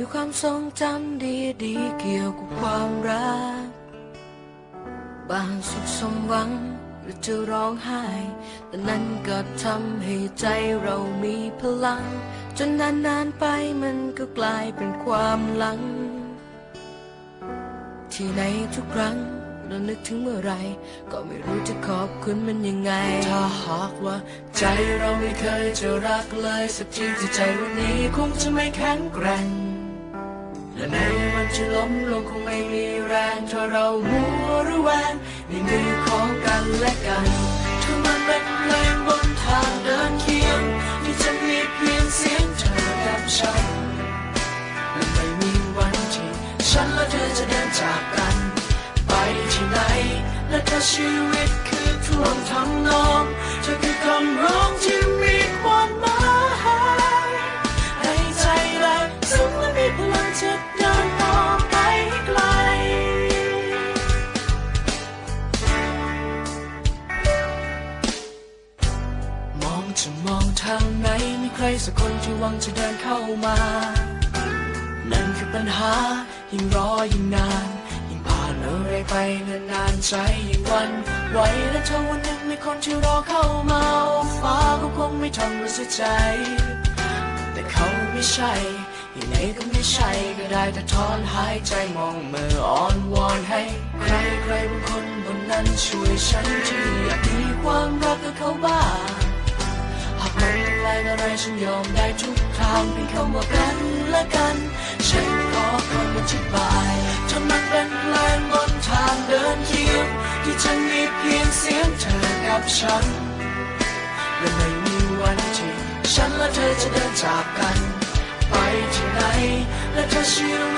มีความทรงจำดีๆเกี่ยวกับความรัก บางสุขสมหวังหรือจะร้องไห้ แต่นั้นก็ทำให้ใจเรามีพลัง จนนานๆไปมันก็กลายเป็นความหลัง ที่ในทุกครั้งเรานึกถึงเมื่อไร ก็ไม่รู้จะขอบคุณมันยังไง ถ้าหากว่า ใจเราไม่เคยจะรักเลย สักทีที่ใจวันนี้คงจะไม่แข็งแกร่ง และในวันที่ล้มลงคงไม่มีแรงถ้าเรามัวระแวงในมือของกันและกันถ้ามันเป็นเพลงบนทางเดินเคียงที่จะมีเพียงเสียงเธอกับฉันและไม่มีวันที่ฉันและเธอจะเดินจากกัน ไปที่ไหนและถ้าชีวิตคือท่วงทำนองเธอคือคำร้อง จะมองทางไหนมีใครสักคนที่หวังจะเดินเข้ามา นั่นคือปัญหายิ่งรอยิ่งนาน ยิ่งผ่านอะไรไปนานๆใจยิ่งวันไหวและถ้าวันหนึ่งมีคนที่รอเข้ามาฟ้าก็คงไม่ทำราเสียใจ แต่เขาไม่ใช่ยังไงก็ไม่ใช่ก็ได้แต่ถอนหายใจมองมืออ่อนวอนให้ ใครใครบางคนบนนั้นช่วยฉันที่อยากมีความ ฉันยอมได้ทุกทางเป็นคำว่ากันและกัน ฉันขอคำอธิบายจนมันเป็นแรงบนทางเดินเคียงที่จะมีเพียงเสียงเธอกับฉัน และไม่มีวันที่ฉันและเธอจะเดินจากกัน ไปที่ไหนและเธอเชีวิตคือ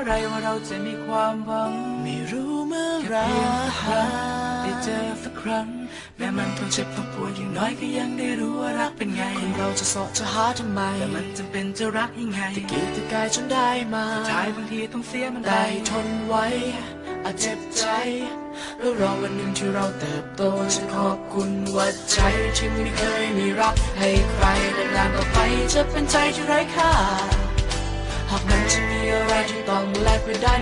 อไรว่าเราจะมีความหวัง ไม่รู้เมื่อไรได้เจอสักครั้ง แม้มันต้องเจ็บต้องปวดอย่างน้อยก็ยังได้รู้ว่ารักเป็นไง คนเราจะเสาะจะหาทำไม แต่มันจำเป็นจะรักยังไงตะกี้ตะกายจนได้มาท้ายบางทีต้องเสียมันได้ทนไว้อาจเจ็บใจแล้วรอวันหนึ่งที่เราเติบโตฉันขอบคุณว่าใจที่ไม่เคยมีรักให้ใครและนานต่อไปจะเป็นใจที่ไร้ค่า หากมันจะมีอะไรที่ต้องแลกไปได้